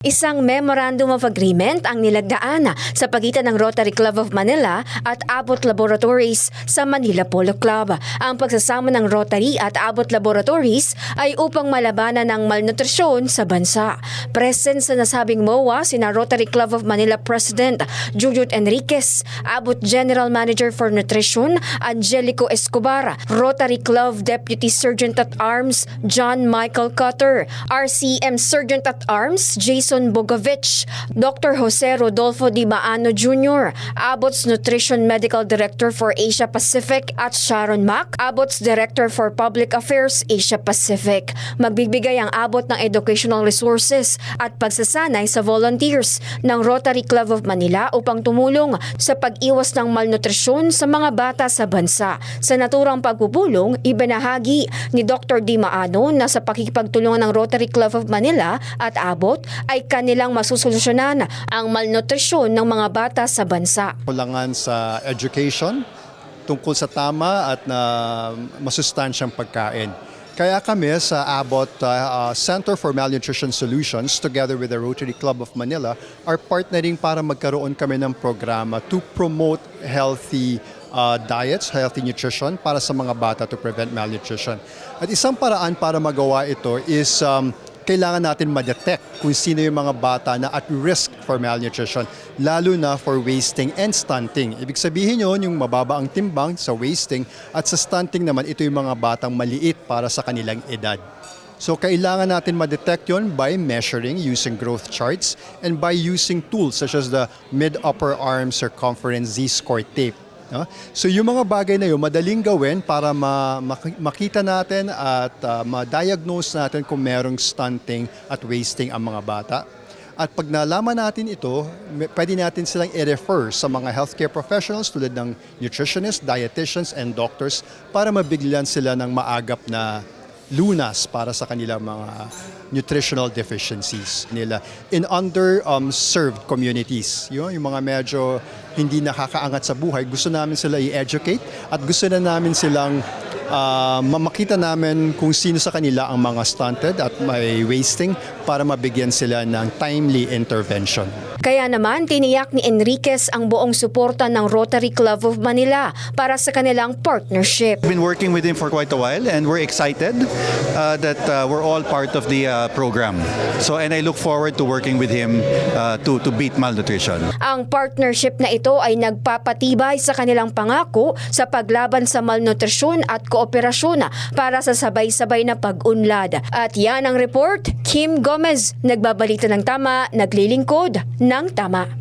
Isang Memorandum of Agreement ang nilagdaan sa pagitan ng Rotary Club of Manila at Abbott Laboratories sa Manila Polo Club. Ang pagsasama ng Rotary at Abbott Laboratories ay upang malabanan ng malnutrisyon sa bansa. Present sa nasabing MOA sina Rotary Club of Manila President Jujut Enriquez, Abbott General Manager for Nutrition Angelico Escobar, Rotary Club Deputy Sergeant at Arms John Michael Cutter, RCM Sergeant at Arms Jason Bogovich, Dr. Jose Rodolfo Di Maano Jr., Abbott's Nutrition Medical Director for Asia Pacific at Sharon Mack, Abbott's Director for Public Affairs Asia Pacific. Magbibigay ang Abbott ng educational resources at pagsasanay sa volunteers ng Rotary Club of Manila upang tumulong sa pag-iwas ng malnutrisyon sa mga bata sa bansa. Sa naturang pagpupulong, ibinahagi ni Dr. Di Maano na sa pakikipagtulungan ng Rotary Club of Manila at Abbott ay kanilang masusolusyonan ang malnutrisyon ng mga bata sa bansa. kulangan sa education tungkol sa tama at na masustansyang pagkain. Kaya kami sa Abbott uh, uh, Center for Malnutrition Solutions together with the Rotary Club of Manila are partnering para magkaroon kami ng programa to promote healthy uh, diets, healthy nutrition para sa mga bata to prevent malnutrition. At isang paraan para magawa ito is um, kailangan natin ma-detect kung sino yung mga bata na at risk for malnutrition, lalo na for wasting and stunting. Ibig sabihin yun, yung mababa ang timbang sa wasting at sa stunting naman, ito yung mga batang maliit para sa kanilang edad. So kailangan natin ma-detect yun by measuring using growth charts and by using tools such as the mid-upper arm circumference Z-score tape. No? So yung mga bagay na yun, madaling gawin para ma- maki- makita natin at uh, ma-diagnose natin kung merong stunting at wasting ang mga bata. At pag nalaman natin ito, pwede natin silang i-refer sa mga healthcare professionals tulad ng nutritionists, dietitians, and doctors para mabigyan sila ng maagap na lunas para sa kanilang mga nutritional deficiencies nila in under-served communities. Yun, yung mga medyo hindi nakakaangat sa buhay, gusto namin sila i-educate at gusto na namin silang ah, mamakita namin kung sino sa kanila ang mga stunted at may wasting para mabigyan sila ng timely intervention. Kaya naman tiniyak ni Enriquez ang buong suporta ng Rotary Club of Manila para sa kanilang partnership. been working with him for quite a while and we're excited uh, that uh, we're all part of the uh, program. So and I look forward to working with him uh, to to beat malnutrition. Ang partnership na ito ay nagpapatibay sa kanilang pangako sa paglaban sa malnutrisyon at kooperasyon para sa sabay-sabay na pag-unlad. At yan ang report, Kim Gomez, nagbabalita ng tama, naglilingkod ng tama.